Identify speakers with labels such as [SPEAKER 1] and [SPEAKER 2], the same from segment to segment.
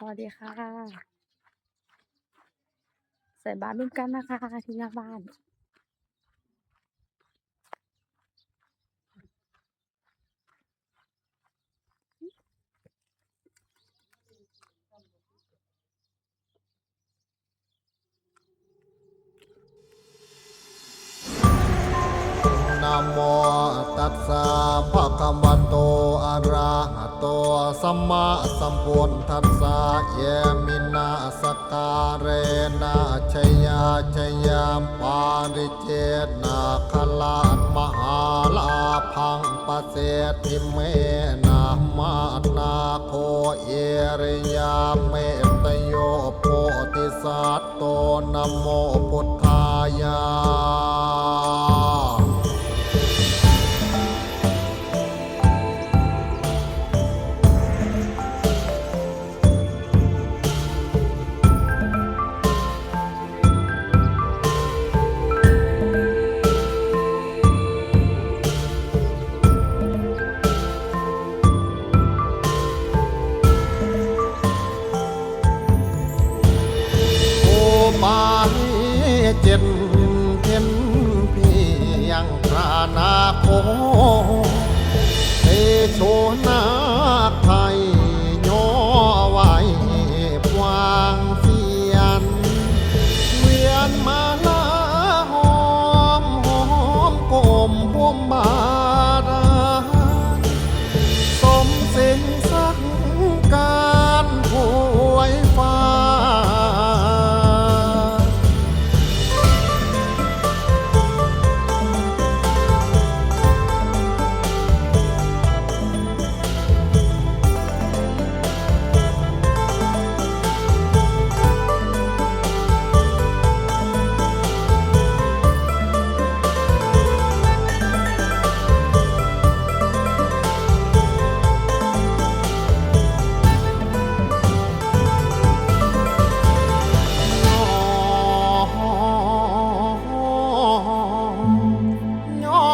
[SPEAKER 1] สวัสดีค่ะ ใส่บาตรร่วมกันนะคะที่หน้าบ้าน
[SPEAKER 2] นะโมตัสสะภะคะวะโตอะระหะโตสัมมาสัมพุทธ สสะเยมินาสการเรนะชยาชยามปาริเจนะคลาดมหาลาพังปเสทิเมนะมานาโคเอริยาเมตโยโพธิสัตโตนโมพุทธายา เจ็บเพ็นเพียงพระนาโคเตโชน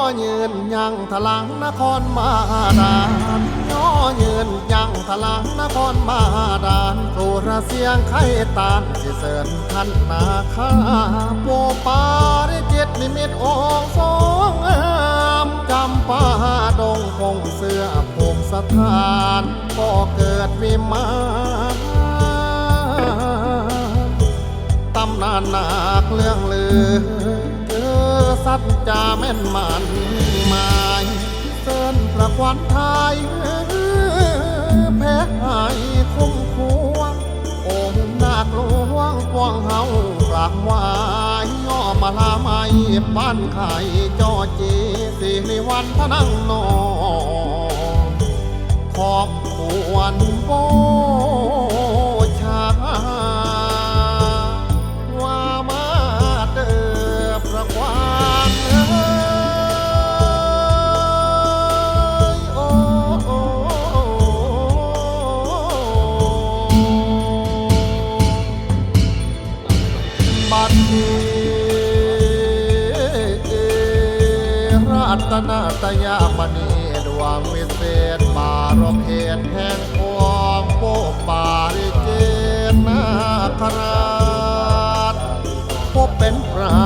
[SPEAKER 2] ย่อยืนยังทลังนครมาดานย่อยืนยังทลังนครมาดานโทรเสียงไข่ตานสิเสริญขันนาคาโปปาริจิตนิมิตองสองงามจำปาดงคงเสื้อพงสถานก็เกิดวิมานตำนานนาคเรื่องลือเจอ สัจจาแม่นมันหมายเสินประควันไทยแพ้หายคุ้มควงองค์นาคหลวงกวางเฮากราบไหวายย่อมาลาไม่ปั้นไข่จอจีสิริวันพนังนองขอบควรโบ ตนาตยามณีดวงวิเศษมารมเหตุแห่งพวงโปปาริเจนนาคราชพบเป็นปรา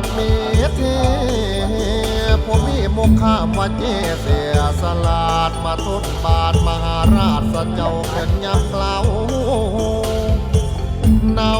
[SPEAKER 2] ดมีเทผมมีมุขามวเจเสียสลาดมาทุนบาทมหาราชสเจ้าเป็นยำเกลาเนา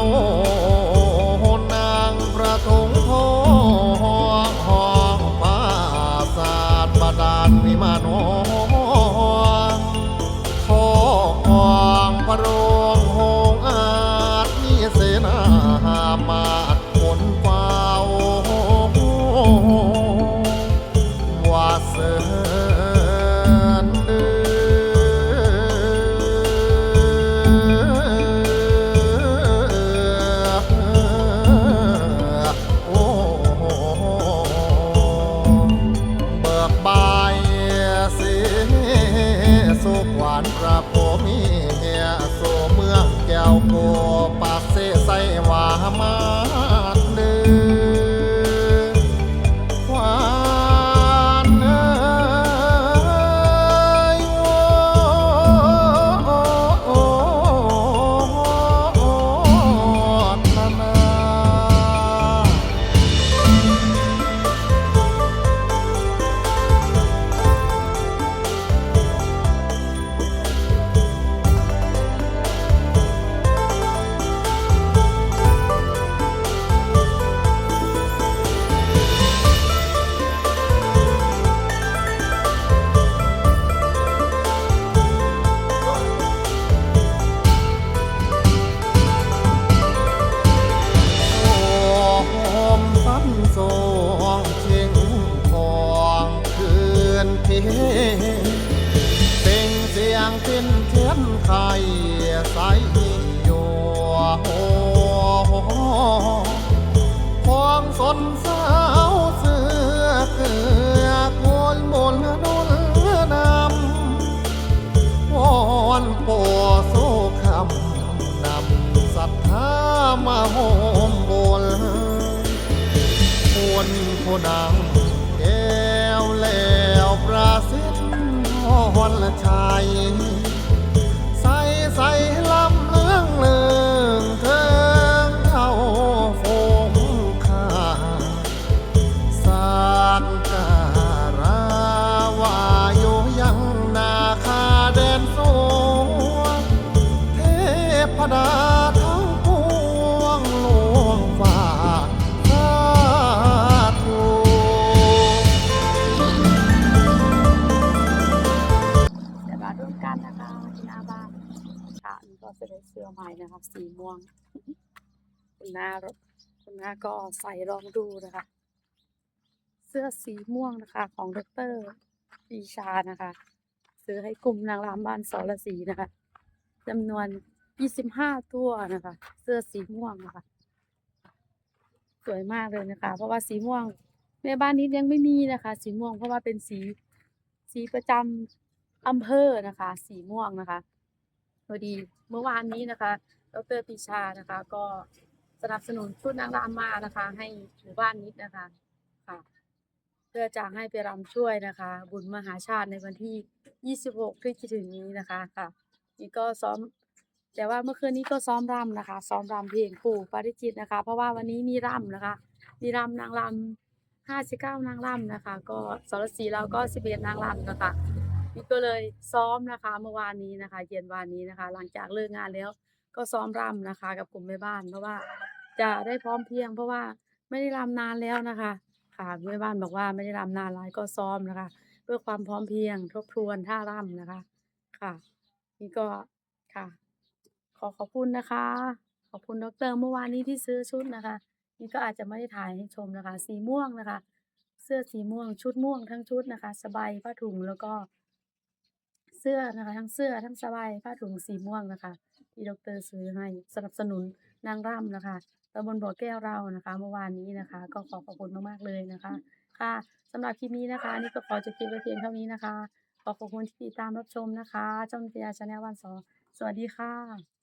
[SPEAKER 2] อเกือกมนดุลนำวอนปอโซคำนำศรัทธามาโฮมบนมวลผู้ดังแก้วแล้วประสิทธิ์พรละชัย ก็
[SPEAKER 1] จะได้เสื้อใหม่นะคะสีม่วง คุณน้ารคุณน้าก็ใส่ลองดูนะคะ เสื้อสีม่วงนะคะ ของดรปีชานะคะ ซื้อให้กลุ่มนางรำบ้านสรศรีนะคะจำนวน25ตัวนะคะ เสื้อสีม่วงนะคะ สวยมากเลยนะคะ เพราะว่าสีม่วงในบ้านนี้ยังไม่มีนะคะ สีม่วงเพราะว่าเป็นสีสีประจำอำเภอนะคะ สีม่วงนะคะ พอดีเมื่อวานนี้นะคะ ดรปรีชานะคะ ก็สนับสนุนชุดนางรำมานะคะ ให้หมู่บ้านนิดนะคะค่ะ เพื่อจะให้ไปรำช่วยนะคะ บุญมหาชาติในวันที่ 26ที่จะถึงนี้นะคะค่ะนี่ก็ซ้อม แต่ว่าเมื่อคืนนี้ก็ซ้อมรำนะคะ ซ้อมรำเพลงปู่ปาริจิตนะคะ เพราะว่าวันนี้มีรำนะคะ มีรำนางรำห้าสิบเก้านางรำนะคะ ก็สรศรีเราก็สิบเอ็ดนางรำนะคะ นี่ก็เลยซ้อมนะคะเมื่อวานนี้นะคะ เย็นวานนี้นะคะ หลังจากเลิกงานแล้ว ก็ซ้อมรำนะคะ กับกลุ่มแม่บ้านเพราะว่า จะได้พร้อมเพียง เพราะว่าไม่ได้รำนานแล้วนะคะ ค่ะแม่บ้านบอกว่าไม่ได้รำนานหลายก็ซ้อมนะคะ เพื่อความพร้อมเพียง ทบทวนท่ารำนะคะ ค่ะ นี่ก็ค่ะ ขอขอบคุณนะคะ ขอบคุณดรเมื่อวานนี้ที่ซื้อชุดนะคะ นี่ก็อาจจะไม่ได้ถ่ายให้ชมนะคะ สีม่วงนะคะ เสื้อสีม่วงชุดม่วงทั้งชุดนะคะ สบายผ้าถุงแล้วก็ เสื้อนะคะ ทั้งเสื้อทั้งสบายผ้าถุงสีม่วงนะคะ ที่ดรซื้อให้สนับสนุนนางรำนะคะตำบลบ่อแก้วเรานะคะเมื่อวานนี้นะคะ ก็ขอขอบคุณมากๆเลยนะคะ ค่ะสำหรับคลิปนี้นะคะนี่ก็ขอจบคลิปไว้เพียงเท่านี้นะคะ ขอขอบคุณที่ติดตามรับชมนะคะจ้องพิยาชาแนลวันสอสวัสดีค่ะ